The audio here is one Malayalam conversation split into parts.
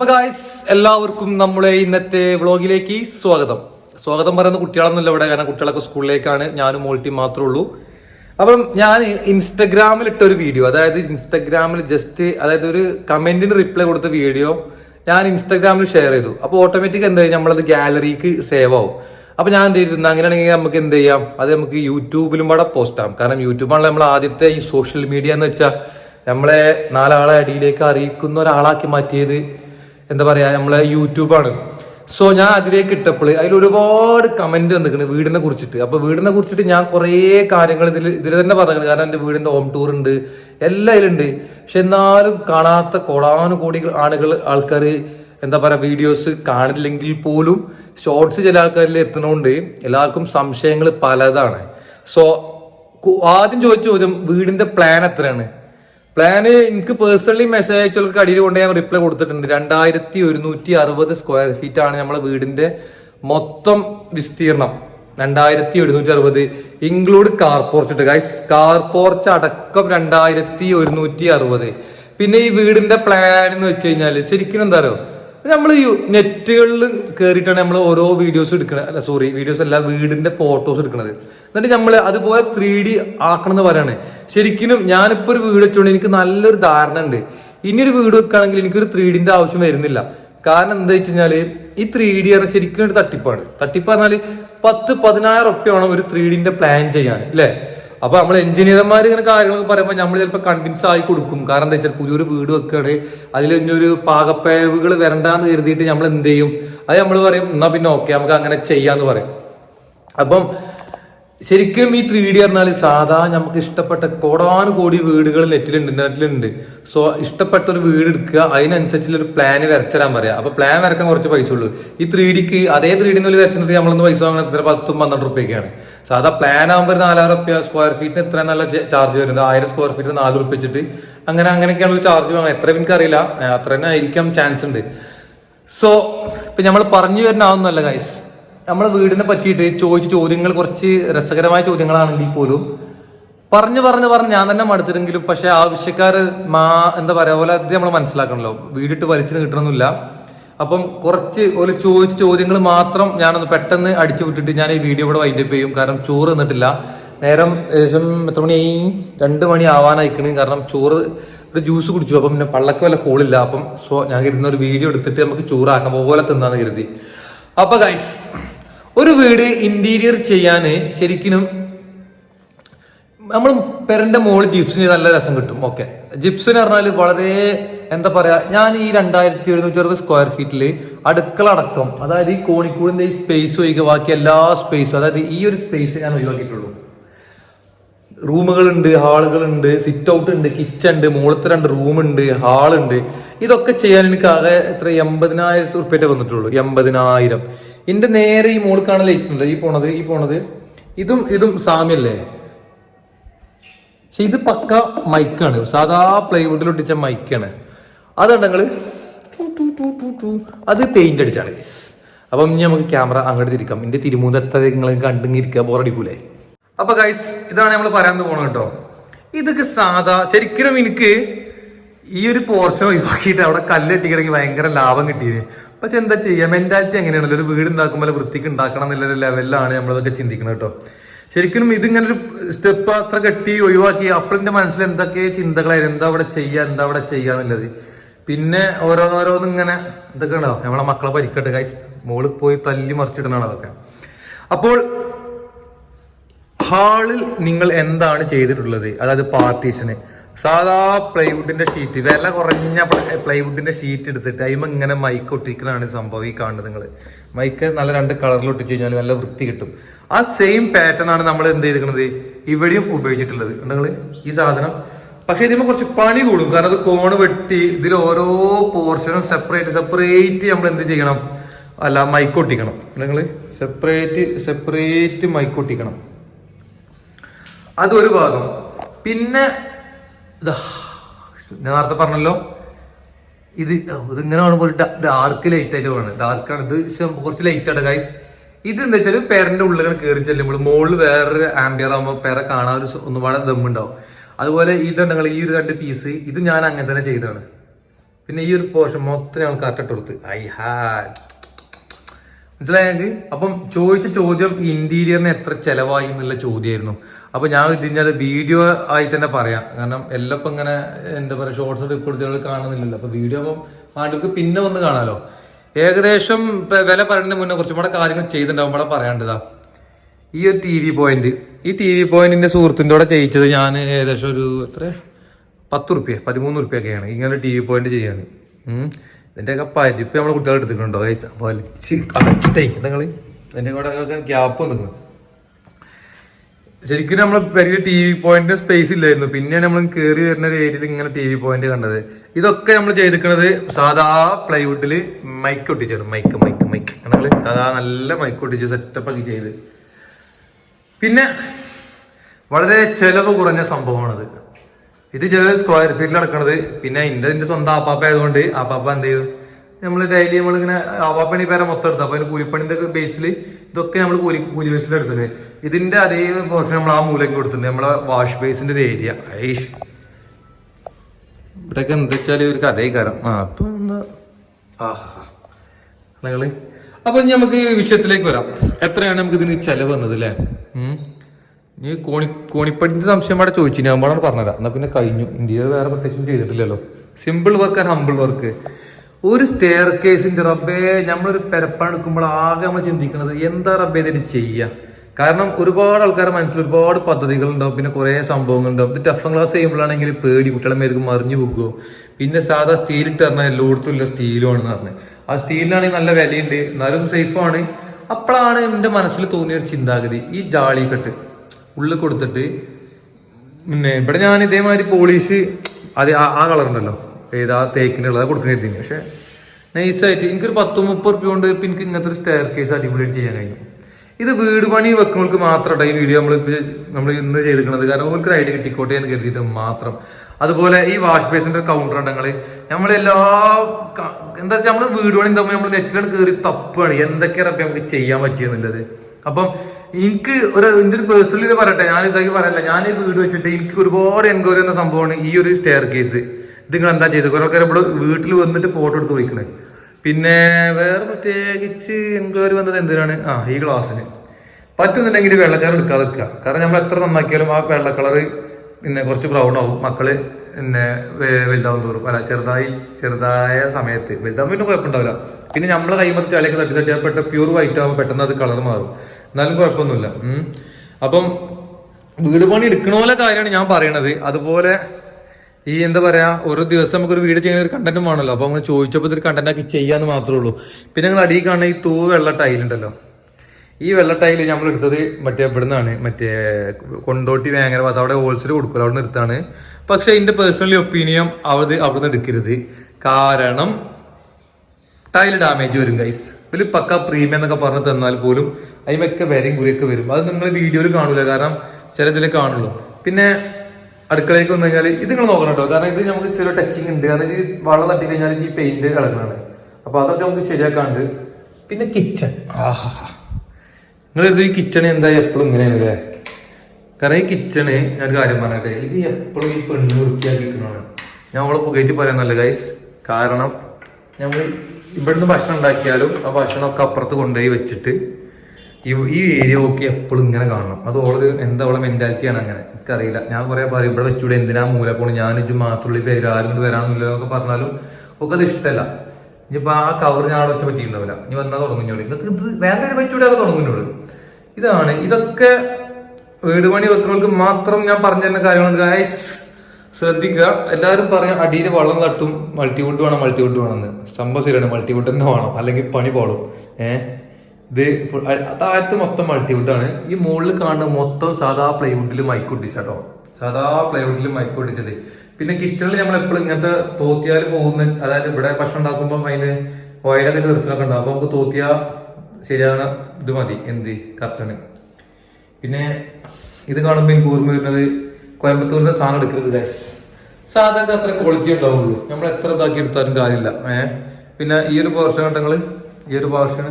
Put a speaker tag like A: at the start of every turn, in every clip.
A: അപ്പൊ ഗായ്സ് എല്ലാവർക്കും നമ്മളെ ഇന്നത്തെ വ്ളോഗിലേക്ക് സ്വാഗതം. സ്വാഗതം പറയുന്ന കുട്ടികളൊന്നുമില്ല ഇവിടെ കാരണം കുട്ടികളൊക്കെ സ്കൂളിലേക്കാണ്. ഞാനും മോൾട്ടി മാത്രമേ ഉള്ളൂ. അപ്പം ഞാൻ ഇൻസ്റ്റഗ്രാമിൽ ഇട്ട ഒരു വീഡിയോ അതായത് ഇൻസ്റ്റഗ്രാമിൽ ജസ്റ്റ് അതായത് ഒരു കമന്റിന് റിപ്ലൈ കൊടുത്ത വീഡിയോ ഞാൻ ഇൻസ്റ്റാഗ്രാമിൽ ഷെയർ ചെയ്തു. അപ്പോൾ ഓട്ടോമാറ്റിക് എന്താ നമ്മളത് ഗാലറിക്ക് സേവ് ആവും. അപ്പൊ ഞാൻ എന്ത് ചെയ്തിരുന്നു അങ്ങനെയാണെങ്കിൽ നമുക്ക് എന്ത് ചെയ്യാം? അത് നമുക്ക് യൂട്യൂബിലും കൂടെ പോസ്റ്റ് ആവും കാരണം യൂട്യൂബാണല്ലോ നമ്മൾ ആദ്യത്തെ ഈ സോഷ്യൽ മീഡിയ എന്ന് വെച്ചാൽ നമ്മളെ നാലാളെ അടിയിലേക്ക് അറിയിക്കുന്ന ഒരാളാക്കി മാറ്റിയത്. എന്താ പറയാ നമ്മളെ യൂട്യൂബാണ് സോ ഞാൻ അതിലേക്ക് ഇട്ടപ്പോൾ അതിൽ ഒരുപാട് കമന്റ് വന്നിരിക്കുന്നത് വീടിനെ കുറിച്ചിട്ട്. അപ്പൊ വീടിനെ കുറിച്ചിട്ട് ഞാൻ കുറേ കാര്യങ്ങൾ ഇതിൽ ഇതിൽ തന്നെ പറഞ്ഞു കാരണം എന്റെ വീടിന്റെ ഹോം ടൂർ ഉണ്ട്. എല്ലാം ഇതിലുണ്ട് പക്ഷെ എന്നാലും കാണാത്ത കോടാനുകോടി ആളുകൾ ആൾക്കാർ എന്താ പറയാ വീഡിയോസ് കാണില്ലെങ്കിൽ പോലും ഷോർട്സ് ചില ആൾക്കാരിൽ എത്തുന്നതുകൊണ്ട് എല്ലാവർക്കും സംശയങ്ങൾ പലതാണ്. സോ ആദ്യം ചോദിച്ച ചോദ്യം വീടിന്റെ പ്ലാൻ എത്രയാണ്? പ്ലാന് എനിക്ക് പേഴ്സണലി മെസ്സേജ് അയച്ചവർക്ക് അടിയിൽ കൊണ്ട് ഞാൻ റിപ്ലൈ കൊടുത്തിട്ടുണ്ട്. രണ്ടായിരത്തി ഒരുന്നൂറ്റി അറുപത് സ്ക്വയർ ഫീറ്റ് ആണ് നമ്മളെ വീടിന്റെ മൊത്തം വിസ്തീർണം. രണ്ടായിരത്തി ഒരുന്നൂറ്റി അറുപത് ഇൻക്ലൂഡ് കാർ പോർച്ച് ഇട്ട്. ഗൈസ് കാർ പോർച്ച് അടക്കം രണ്ടായിരത്തി ഒരുന്നൂറ്റി അറുപത് പിന്നെ ഈ വീടിന്റെ പ്ലാൻ എന്ന് വെച്ച് കഴിഞ്ഞാൽ ശരിക്കും എന്താ പറയുക നമ്മൾ നെറ്റുകളിൽ കയറിയിട്ടാണ് നമ്മൾ ഓരോ വീഡിയോസ് എടുക്കണത്. അല്ല സോറി വീഡിയോസ് അല്ല വീടിന്റെ ഫോട്ടോസ് എടുക്കുന്നത് എന്നിട്ട് നമ്മൾ അതുപോലെ ത്രീ ഡി ആക്കണം എന്ന് പറയാണ്. ശരിക്കും ഞാനിപ്പോൾ ഒരു വീട് വെച്ചുകൊണ്ട് എനിക്ക് നല്ലൊരു ധാരണ ഉണ്ട്. ഇനി ഒരു വീട് വെക്കുകയാണെങ്കിൽ എനിക്കൊരു ത്രീ ഡിന്റെ ആവശ്യം വരുന്നില്ല. കാരണം എന്താ വെച്ച് കഴിഞ്ഞാൽ ഈ ത്രീ ഡി പറഞ്ഞാൽ ശരിക്കും ഒരു തട്ടിപ്പാണ്. തട്ടിപ്പ് പറഞ്ഞാൽ പത്ത് പതിനായിരം ഉറപ്പ്യ വേണം ഒരു ത്രീ ഡിന്റെ പ്ലാൻ ചെയ്യാൻ അല്ലേ? അപ്പൊ നമ്മൾ എഞ്ചിനീയർമാർ ഇങ്ങനെ കാര്യങ്ങളൊക്കെ പറയുമ്പോൾ നമ്മൾ ചിലപ്പോൾ കൺവിൻസ് ആയി കൊടുക്കും. കാരണം എന്താ വെച്ചാൽ പുതിയൊരു വീട് വെക്കുകയാണ് അതിൽ ഇനിയൊരു പാകപ്പേവുകൾ വരണ്ടാന്ന് കരുതിയിട്ട് നമ്മൾ എന്ത് ചെയ്യും അത് നമ്മൾ പറയും എന്നാ പിന്നെ ഓക്കെ നമുക്ക് അങ്ങനെ ചെയ്യാന്ന് പറയും. അപ്പം ശരിക്കും ഈ ത്രീ ഡി പറഞ്ഞാൽ സാധാ നമുക്ക് ഇഷ്ടപ്പെട്ട കോടാനുകോടി വീടുകൾ നെറ്റിലുണ്ട് നെറ്റിലുണ്ട് സോ ഇഷ്ടപ്പെട്ട ഒരു വീട് എടുക്കുക അതിനനുസരിച്ചുള്ള ഒരു പ്ലാൻ വരച്ചരാൻ പറയാം. അപ്പൊ പ്ലാൻ വരക്കാൻ കുറച്ച് പൈസ ഉള്ളൂ. ഈ ത്രീ ഡിക്ക് അതേ ത്രീ ഡി വരച്ചിട്ട് നമ്മളൊന്ന് പൈസ വാങ്ങുന്നത് എത്ര? പത്തും പന്ത്രണ്ട് റുപ്യക്കാണ് സാധാ പ്ലാൻ ആകുമ്പോൾ ഒരു നാലായിരം റുപ്യ സ്ക്വയർ ഫീറ്റിന് എത്ര നല്ല ചാർജ് വരുന്നത്. ആയിരം സ്ക്വയർ ഫീറ്റ് നാല് റുപ്യ വെച്ചിട്ട് അങ്ങനെ അങ്ങനെയൊക്കെയാണ് ചാർജ് വാങ്ങുന്നത്. എത്ര എനിക്ക് അറിയില്ല. അത്ര തന്നെ ആയിരിക്കാം ചാൻസ് ഉണ്ട് സോ ഇപ്പൊ നമ്മൾ പറഞ്ഞു വരുന്ന ആവുന്നല്ല ഗൈസ് നമ്മളെ വീടിനെ പറ്റിയിട്ട് ചോദിച്ച ചോദ്യങ്ങൾ കുറച്ച് രസകരമായ ചോദ്യങ്ങളാണെങ്കിൽ പോലും പറഞ്ഞു പറഞ്ഞു പറഞ്ഞ് ഞാൻ തന്നെ മടുത്തിരുന്നെങ്കിലും പക്ഷെ ആവശ്യക്കാർ മാ എന്താ പറയുക പോലെ അത് നമ്മൾ മനസ്സിലാക്കണല്ലോ. വീടിട്ട് വലിച്ചു കിട്ടണമെന്നില്ല അപ്പം കുറച്ച് ഒരു ചോദിച്ച ചോദ്യങ്ങൾ മാത്രം ഞാനൊന്ന് പെട്ടെന്ന് അടിച്ചു വിട്ടിട്ട് ഞാൻ ഈ വീഡിയോ ഇവിടെ വൈൻഡപ്പ് ചെയ്യും. കാരണം ചോറ് തന്നിട്ടില്ല. നേരം ഏകദേശം എത്ര മണിയായി രണ്ട് മണി ആവാനായിക്കണ്. കാരണം ചോറ് ഒരു ജ്യൂസ് കുടിച്ചു. അപ്പം പിന്നെ പള്ളക്ക് വല്ല കോളില്ല. അപ്പം സോ ഞാൻ കരുതുന്ന ഒരു വീഡിയോ എടുത്തിട്ട് നമുക്ക് ചോറാക്കാം പോലെ തിന്നാന്ന് കരുതി. അപ്പൊ ഗൈസ് ഒരു വീട് ഇന്റീരിയർ ചെയ്യാന് ശരിക്കും നമ്മൾ പെരന്റെ മുകളിൽ ജിപ്സിന് നല്ല രസം കിട്ടും. ഓക്കെ എന്ന് പറഞ്ഞാൽ വളരെ എന്താ പറയാ ഞാൻ ഈ രണ്ടായിരത്തി എഴുന്നൂറ്റി അറുപത് സ്ക്വയർ ഫീറ്റിൽ അടുക്കള അടക്കം അതായത് ഈ കോണിക്കൂടിന്റെ ഈ സ്പേസ് ഒഴികെ ബാക്കി എല്ലാ സ്പേസും അതായത് ഈ ഒരു സ്പേസ് ഞാൻ ഒഴിവാക്കിയിട്ടുള്ളൂ. റൂമുകളുണ്ട് ഹാളുകളുണ്ട് സിറ്റ് ഔട്ട് ഉണ്ട് കിച്ചൺ ഉണ്ട് മുകളത്തെ രണ്ട് റൂമുണ്ട് ഹാളുണ്ട് ഇതൊക്കെ ചെയ്യാൻ എനിക്ക് ആകെ എത്ര എൺപതിനായിരം ഉറുപ്പ്യറ്റ വന്നിട്ടുള്ളൂ. എൺപതിനായിരം. എന്റെ നേരെ ഈ മോൾ ലയിക്കുന്നത് ഈ പോണത് ഈ പോണത്. ഇതും ഇതും സാമ്യല്ലേ? പക്ഷെ ഇത് പക്ക മൈക്കാണ്. സാധാ പ്ലൈവുഡിൽ ഒട്ടിച്ച മൈക്കാണ്. അതാണ് ഞങ്ങൾ അത് പെയിന്റ് അടിച്ചാണ്. Guys. അപ്പം ഇനി നമുക്ക് ക്യാമറ അങ്ങോട്ട് തിരിക്കാം. എന്റെ തിരുമൂന്നത്തെ നിങ്ങൾ കണ്ടിങ്ങിരിക്കുക ബോറടിക്കൂലേ അപ്പൊ ഗൈസ് ഇതാണ് നമ്മൾ പറയാൻ പോണത് കേട്ടോ. ഇതൊക്കെ സാധാ ശരിക്കും എനിക്ക് ഈ ഒരു പോർഷൻ ഒഴിവാക്കിയിട്ട് അവിടെ കല്ലെട്ടിക്കണമെങ്കിൽ ഭയങ്കര ലാഭം കിട്ടിയത് പക്ഷെ എന്താ ചെയ്യുക മെന്റാലിറ്റി എങ്ങനെയാണല്ലോ? ഒരു വീട് ഉണ്ടാക്കുമ്പോൾ വൃത്തിക്ക് ഉണ്ടാക്കണം എന്നുള്ള ലെവലിലാണ് നമ്മളിതൊക്കെ ചിന്തിക്കുന്നത് കേട്ടോ. ശരിക്കും ഇതിങ്ങനെ ഒരു സ്റ്റെപ്പ് അത്ര കെട്ടി ഒഴിവാക്കി അപ്പഴിന്റെ മനസ്സിൽ എന്തൊക്കെ ചിന്തകളായിരുന്നു എന്താ അവിടെ ചെയ്യാ? എന്താ അവിടെ ചെയ്യാന്നുള്ളത് പിന്നെ ഓരോന്നോരോന്ന് ഇങ്ങനെ ഇതൊക്കെ ഉണ്ടോ? നമ്മളെ മക്കളെ പരിക്കട്ടെ കൈ മുകളിൽ പോയി തല്ലി മറിച്ചിടുന്നതാണ് അതൊക്കെ. അപ്പോൾ ഹാളിൽ നിങ്ങൾ എന്താണ് ചെയ്തിട്ടുള്ളത്? അതായത് പാർട്ടീഷന് സാധാ പ്ലൈവുഡിന്റെ ഷീറ്റ് വില കുറഞ്ഞ പ്ലൈവുഡിന്റെ ഷീറ്റ് എടുത്തിട്ട് അതിമ ഇങ്ങനെ മൈക്ക് ഒട്ടിക്കലാണ് സംഭവം ഈ കാണുന്നത് നിങ്ങൾ മൈക്ക് നല്ല രണ്ട് കളറിൽ ഒട്ടിച്ചു കഴിഞ്ഞാൽ നല്ല വൃത്തി കിട്ടും. ആ സെയിം പാറ്റേൺ ആണ് നമ്മൾ എന്ത് ചെയ്തിരിക്കുന്നത് ഇവിടെയും ഉപയോഗിച്ചിട്ടുള്ളത്. നിങ്ങൾ ഈ സാധനം. പക്ഷെ ഇതിന് കുറച്ച് പണി കൂടും. കാരണം അത് കോണ് വെട്ടി ഇതിൽ ഓരോ പോർഷനും സെപ്പറേറ്റ് സെപ്പറേറ്റ് നമ്മൾ എന്ത് ചെയ്യണം? അല്ല മൈക്ക് ഒട്ടിക്കണം. നിങ്ങൾ സെപ്പറേറ്റ് സെപ്പറേറ്റ് മൈക്ക് ഒട്ടിക്കണം. അതൊരു ഭാഗം. പിന്നെ ഞാൻ നേരത്തെ പറഞ്ഞല്ലോ ഇത് ഇതിങ്ങനെ കാണുമ്പോൾ ഡാർക്ക് ലൈറ്റ് ആയിട്ട് വേണം. ഡാർക്കാണ് ഇത് കുറച്ച് ലൈറ്റ് ആണ് ഗൈസ് ഇത് എന്താ വെച്ചാൽ പേരന്റെ ഉള്ളിൽ കയറി ചെല്ലുമ്പോൾ മുകളിൽ വേറൊരു ആംബിയർ ആകുമ്പോൾ പേര കാണാൻ ഒരു ഒന്നുപാടെ ദമ്മുണ്ടാവും അതുപോലെ ഇതുണ്ടെങ്കിൽ ഈ ഒരു രണ്ട് പീസ് ഇത് ഞാൻ അങ്ങനെ തന്നെ ചെയ്തതാണ്. പിന്നെ ഈ ഒരു പോർഷൻ മൊത്തം ഞങ്ങൾ കറക്റ്റ് കൊടുത്ത്. ഐ ഹാ മനസ്സിലായെങ്കിൽ അപ്പം ചോദിച്ച ചോദ്യം ഇന്റീരിയറിന് എത്ര ചെലവായി എന്നുള്ള ചോദ്യമായിരുന്നു. അപ്പൊ ഞാൻ ഇതിന്റെ അത് വീഡിയോ ആയിട്ട് തന്നെ പറയാം. കാരണം എല്ലാം ഇങ്ങനെ എന്താ പറയുക ഷോർട്സ് റിപ്പോർട്ടുകൾ കാണുന്നില്ലല്ലോ. അപ്പൊ വീഡിയോ അപ്പം ആണ്ടുകൾക്ക് പിന്നെ വന്ന് കാണാലോ. ഏകദേശം വില പറയുന്നതിന് മുന്നേ കുറച്ചും കൂടെ കാര്യങ്ങൾ ചെയ്തിട്ടുണ്ടാവും. ഇവിടെ പറയാണ്ടതാ ഈ ഒരു ടി വി പോയിന്റ് ഈ ടി വി പോയിന്റിന്റെ സുഹൃത്തിന്റെ കൂടെ ചെയ്യിച്ചത് ഞാൻ ഏകദേശം ഒരു എത്ര പത്ത് റുപ്യ പതിമൂന്ന് റുപ്യൊക്കെയാണ് ഇങ്ങനെ ടി വി പോയിന്റ് ചെയ്യാണ് ഒക്കെ പരിപ്പ് നമ്മൾ കുട്ടികളെ എടുത്തിട്ടുണ്ടോ? വലിച്ച് അടച്ചിട്ടേ നിങ്ങൾ എന്റെ കൂടെ ഗ്യാപ്പ് നിങ്ങൾ ശരിക്കും നമ്മൾ പെരിയ ടി വി പോയിന്റ് സ്പേസ് ഇല്ലായിരുന്നു. പിന്നെയാണ് നമ്മൾ കയറി വരുന്ന ഒരു ഏരിയയിൽ ഇങ്ങനെ ടി വി പോയിന്റ് കണ്ടത്. ഇതൊക്കെ നമ്മൾ ചെയ്തിരിക്കുന്നത് സാധാ പ്ലൈവുഡിൽ മൈക്ക് ഒട്ടിച്ചാണ്. മൈക്ക് മൈക്ക് മൈക്ക് ഞങ്ങൾ സാധാ നല്ല മൈക്ക് ഒട്ടിച്ച് സെറ്റപ്പ് ആക്കി ചെയ്ത്. പിന്നെ വളരെ ചെലവ് കുറഞ്ഞ സംഭവമാണിത്. ഇത് ചെറിയ സ്ക്വയർ ഫീറ്റിൽ നടക്കണത്. പിന്നെ എന്റെ എന്റെ സ്വന്തം ആപ്പാപ്പ ആയതുകൊണ്ട് ആപ്പാപ്പ എന്ത് ചെയ്തു? നമ്മൾ ഡെയിലി നമ്മളിങ്ങനെ ആപ്പാപ്പണി പേരെ മൊത്തം എടുത്തു. അപ്പൊ അതിന് കൂലിപ്പണിന്റെ ബേസിൽ ഇതൊക്കെ നമ്മൾ കൂലി കൂലി ബേസിൽ എടുത്തത് ഇതിന്റെ അതേ പോർഷൻ നമ്മൾ ആ മൂലയ്ക്ക് കൊടുത്തിട്ടുണ്ട്. നമ്മളെ വാഷ് ബേസിന്റെ ഒരു ഏരിയ ഐഷ്. ഇവിടെയൊക്കെ എന്താ വെച്ചാൽ ഒരു കഥയിക്കാരം ആ അപ്പൊ എന്താ? അപ്പൊ നമുക്ക് ഈ വിഷയത്തിലേക്ക് വരാം. എത്രയാണ് നമുക്ക് ഇതിന് ചെലവ് വന്നത് അല്ലേ. നീ കോണി കോണിപ്പടിന്റെ സംശയം അവിടെ ചോദിച്ചു ഞാൻ അവിടെ പറഞ്ഞുതരാം എന്നാ പിന്നെ കഴിഞ്ഞു. ഇന്ത്യയിൽ വേറെ പ്രത്യേകിച്ചും ചെയ്തിട്ടില്ലല്ലോ. Simple work and humble work ഒരു സ്റ്റെയർ കേസിന്റെ റബ്ബേ നമ്മളൊരു പെരപ്പണെടുക്കുമ്പോൾ ആകെ നമ്മൾ ചിന്തിക്കുന്നത് എന്താ റബ്ബേ ഇതിന് ചെയ്യുക കാരണം ഒരുപാട് ആൾക്കാരുടെ മനസ്സിൽ ഒരുപാട് പദ്ധതികൾ ഉണ്ടാവും പിന്നെ കുറേ സംഭവങ്ങൾ ഉണ്ടാവും ഇത് ടഫൻ ക്ലാസ് ചെയ്യുമ്പോഴാണെങ്കിൽ പേടി. കുട്ടികളെ മേലേക്ക് മറിഞ്ഞു പോകുമോ പിന്നെ സാധാ സ്റ്റീൽ ഇട്ട് പറഞ്ഞാൽ എല്ലായിടത്തും ഇല്ല. സ്റ്റീലുമാണെന്ന് പറഞ്ഞത് ആ സ്റ്റീലിനാണെങ്കിൽ നല്ല വിലയുണ്ട്. എന്നാലും സേഫാണ് അപ്പോഴാണ് എന്റെ മനസ്സിൽ തോന്നിയ ഒരു ചിന്താഗതി. ഈ ജാളി കെട്ട് ഉള്ളിൽ കൊടുത്തിട്ട് പിന്നെ ഇവിടെ ഞാൻ ഇതേമാതിരി പോളിഷ് അത് ആ- കളർ ഉണ്ടല്ലോ. ഏതാ തേക്കിനുള്ളത് കൊടുക്കുന്ന കൊടുക്കുന്ന പക്ഷെ നൈസായിട്ട് എനിക്കൊരു പത്ത് മുപ്പത് റുപ്യ കൊണ്ട് ഇപ്പം എനിക്ക് ഇങ്ങനത്തെ ഒരു സ്റ്റെയർ കേസ് അടിപൊളിയായിട്ട് ചെയ്യാൻ കഴിയും. ഇത് വീട് പണി വെക്കുന്നവർക്ക് മാത്രമല്ല ഈ വീഡിയോ നമ്മൾ നമ്മൾ ഇന്ന് ചെയ്തിരിക്കുന്നത്. കാരണം അവർക്ക് ഐഡിയ കിട്ടിക്കോട്ടെ എന്ന് കരുതിയിട്ട് മാത്രം. അതുപോലെ ഈ വാഷ് ബേസിന്റെ കൗണ്ടർ ഉണ്ടെങ്കിൽ നമ്മളെല്ലാ എന്താ വെച്ചാൽ നമ്മൾ വീട് പണി ഉണ്ടാകുമ്പോൾ നമ്മൾ നെറ്റിലാണ് കയറി തപ്പാണ്. എന്തൊക്കെ നമുക്ക് ചെയ്യാൻ പറ്റിയെന്നുള്ളത്. അപ്പം എനിക്ക് ഒരു എന്റെ ഒരു പേഴ്സണലി ഇത് പറയട്ടെ ഞാൻ ഇതാക്കി പറയല്ല. ഞാൻ ഈ വീട് വെച്ചിട്ട് എനിക്ക് ഒരുപാട് എൻക്വയറി എന്ന സംഭവമാണ് ഈ ഒരു സ്റ്റെയർ കേസ് ഇത് നിങ്ങൾ എന്താ ചെയ്തത്? കുറെ ആൾക്കാർ ഇവിടെ വീട്ടിൽ വന്നിട്ട് ഫോട്ടോ എടുത്ത് പോയിക്കണേ. പിന്നെ വേറെ പ്രത്യേകിച്ച് എൻക്വയറി വന്നത് എന്തിനാണ്? ആ ഈ ഗ്ലാസ്സിന് പറ്റുന്നുണ്ടെങ്കിൽ വെള്ളച്ചാറ് എടുക്കാതെ വെക്കുക കാരണം നമ്മൾ എത്ര നന്നാക്കിയാലും ആ വെള്ള കളർ പിന്നെ കുറച്ച് ബ്രൗൺ ആവും. മക്കൾ പിന്നെ വലുതാവും തോറും. അല്ല ചെറുതായി ചെറുതായ സമയത്ത്. വലുതാകുമ്പോൾ പിന്നെ കുഴപ്പമുണ്ടാവില്ല. പിന്നെ നമ്മൾ കൈമറി ചളിയൊക്കെ തട്ടി തട്ടി പെട്ട പ്യൂർ വൈറ്റ് ആകുമ്പോൾ പെട്ടെന്ന് അത് കളർ മാറും. എന്നാലും കുഴപ്പമൊന്നുമില്ല. അപ്പം വീട് പണി എടുക്കണ പോലെ കാര്യമാണ് ഞാൻ പറയണത്. അതുപോലെ ഈ എന്താ പറയാ ഓരോ ദിവസം നമുക്ക് ഒരു വീഡിയോ ചെയ്യുന്ന ഒരു കണ്ടന്റും വേണമല്ലോ. അപ്പൊ നമ്മൾ ചോദിച്ചപ്പോൾ ഇതൊരു കണ്ടന്റ് ആക്കി ചെയ്യാന്ന് മാത്രമേ ഉള്ളൂ. പിന്നെ നിങ്ങൾ അടിയിൽ കാണുന്ന ഈ തൂ വെള്ള ടൈലുണ്ടല്ലോ ഈ വെള്ള ടൈൽ നമ്മൾ എടുത്തത് മറ്റേ ഇവിടുന്നാണ്. മറ്റേ കൊണ്ടോട്ടി വേങ്ങര ഭാഗത്ത്. അവിടെ ഹോൾസെയിൽ കൊടുക്കുമല്ലോ അവിടെ നിർത്താണ്. പക്ഷെ എന്റെ പേഴ്സണലി ഒപ്പീനിയൻ അവിടെ നിന്ന് എടുക്കരുത്. കാരണം ടൈൽ ഡാമേജ് വരും ഗൈസ് ഇതിൽ പക്ക പ്രീമിയം എന്നൊക്കെ പറഞ്ഞ് തന്നാൽ പോലും അതിമൊക്കെ വരും കുറിയൊക്കെ വരും. അത് നിങ്ങൾ വീഡിയോയിൽ കാണൂല. കാരണം ചില ഇതിൽ കാണുള്ളൂ. പിന്നെ അടുക്കളയിലേക്ക് വന്നു കഴിഞ്ഞാൽ ഇത് നിങ്ങൾ നോക്കണം കേട്ടോ കാരണം ഇത് നമുക്ക് ചെറിയ ടച്ചിങ് ഉണ്ട്. കാരണം ഇത് വളം തട്ടി കഴിഞ്ഞാൽ ഈ പെയിന്റ് കളറാണ് അപ്പോൾ അതൊക്കെ നമുക്ക് ശരിയാക്കാണ്ട്. പിന്നെ കിച്ചൺ ആഹാ. നിങ്ങൾ ഈ കിച്ചൺ എന്താ എപ്പോഴും ഇങ്ങനെയാണ് അല്ലേ? കാരണം ഈ കിച്ചണ് ഞാൻ കാര്യം പറഞ്ഞിട്ടെ ഇത് എപ്പോഴും ഈ പെണ്ണ് വൃത്തിയാക്കിക്കുന്നതാണ് ഞാൻ അവളെ പുകയറ്റി പറയുന്നല്ലേ ഗൈസ് കാരണം നമ്മൾ ഇവിടുന്ന് ഭക്ഷണം ഉണ്ടാക്കിയാലും ആ ഭക്ഷണമൊക്കെ അപ്പുറത്ത് കൊണ്ടുപോയി വെച്ചിട്ട് ഈ ഈ ഏരിയ ഒക്കെ എപ്പോഴും ഇങ്ങനെ കാണണം. അത് ഓളത് എന്താ അവളെ മെന്റാലിറ്റിയാണ് അങ്ങനെ. എനിക്കറിയില്ല. ഞാൻ കുറെ പറയും ഇവിടെ വെച്ചൂടെ എന്തിനാ മൂലക്കോണ്? ഞാൻ ഇത് മാത്രമുള്ള പേര് ആരും കൊണ്ട് വരാനൊന്നുമില്ല എന്നൊക്കെ പറഞ്ഞാലും ഒക്കെ അത് ഇഷ്ടമല്ല. ഇനിയിപ്പോ ആ കവർ ഞാൻ അവിടെ വെച്ച് പറ്റിയിട്ടുണ്ടാവില്ല. ഇനി വന്നാൽ തുടങ്ങുന്നോട് നിങ്ങൾക്ക് ഇത് വേറെ ഒരു പറ്റൂടെ അവിടെ തുടങ്ങുന്നോട് ഇതാണ് ഇതൊക്കെ വീട് പണി വെക്കുന്നവർക്ക് മാത്രം ഞാൻ പറഞ്ഞു തരുന്ന കാര്യങ്ങൾ ഗായ്സ് ശ്രദ്ധിക്കുക. എല്ലാവരും പറയാം അടിയിൽ വള്ളം തട്ടും മൾട്ടിവുഡ് വേണം മൾട്ടിവുഡ് വേണമെന്ന് സംഭവം ശരിയാണ്. മൾട്ടിവുഡ് തന്നെ വേണം. അല്ലെങ്കിൽ പണി പോളും. ഏഹ് ഇത് താഴത്ത് മൊത്തം മൾട്ടിവുഡാണ് ഈ മുകളിൽ കാണുന്ന മൊത്തം സാധാ പ്ലൈവുഡിൽ മൈക്ക് ഒട്ടിച്ചാട്ടോ. സാധാ പ്ലൈവുഡിൽ മൈക്ക് ഒട്ടിച്ചത്. പിന്നെ കിച്ചണിൽ നമ്മൾ എപ്പോഴും ഇങ്ങനത്തെ തോത്തിയാൽ പോകുന്ന അതായത് ഇവിടെ ഭക്ഷണം ഉണ്ടാക്കുമ്പോൾ അതിന് ഓയിലൊക്കെ തീർച്ചയൊക്കെ ഉണ്ടാവും. അപ്പൊ നമുക്ക് തോത്തിയ ശരിയാണ് ഇത് മതി. എന്ത്? കർട്ടന് പിന്നെ ഇത് കാണുമ്പോൾ എനിക്ക് ഓർമ്മ വരുന്നത് കോയമ്പത്തൂരിൽ നിന്ന് സാധനം എടുക്കരുത് ഗൈസ് സാധനത്തിന് അത്ര ക്വാളിറ്റി ഉണ്ടാവുള്ളൂ. നമ്മൾ എത്ര ഇതാക്കി എടുത്താലും കാര്യമില്ല. ഏഹ്? പിന്നെ ഈ ഒരു പോർഷൻ കണ്ടങ്ങൾ ഈ ഒരു പോർഷൻ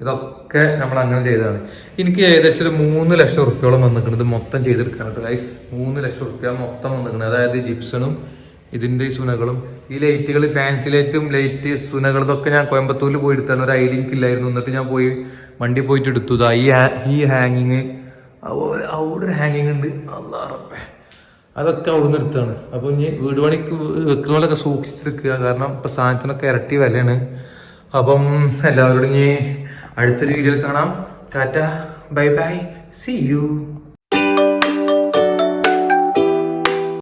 A: ഇതൊക്കെ നമ്മൾ അങ്ങനെ ചെയ്തതാണ്. എനിക്ക് ഏകദേശം ഒരു മൂന്ന് ലക്ഷം റുപ്യോളം ഇത് മൊത്തം ചെയ്തെടുക്കാനായിട്ട്. ഗൈസ് മൂന്ന് ലക്ഷം റുപ്യ മൊത്തം വന്നിട്ടുണ്ട്. അതായത് ജിപ്സണും ഇതിന്റെ സുനകളും ഈ ലൈറ്റുകൾ ഫാൻസി ലൈറ്റും ലൈറ്റ് സുനകൾ ഇതൊക്കെ ഞാൻ കോയമ്പത്തൂരിൽ പോയി എടുത്താണ്. ഒരു ഐഡിയ എനിക്കില്ലായിരുന്നു. എന്നിട്ട് ഞാൻ പോയി വണ്ടി പോയിട്ട് എടുത്തു. ഇതാ ഈ ഈ ഹാങ്ങിങ് അവിടെ ഒരു ഹാങ്ങിങ് ഉണ്ട്. അല്ലാ റബ്ബേ. അതൊക്കെ അവിടുന്ന് എടുത്താണ്. അപ്പോൾ ഇനി വീട് പണിക്ക് വെക്കുന്നതൊക്കെ സൂക്ഷിച്ചെടുക്കുക കാരണം ഇപ്പം സാധനത്തിനൊക്കെ ഇരട്ടി വിലയാണ്. അപ്പം എല്ലാവരോടും ഇനി അടുത്തൊരു വീഡിയോയിൽ കാണാം. Tata bye bye. See you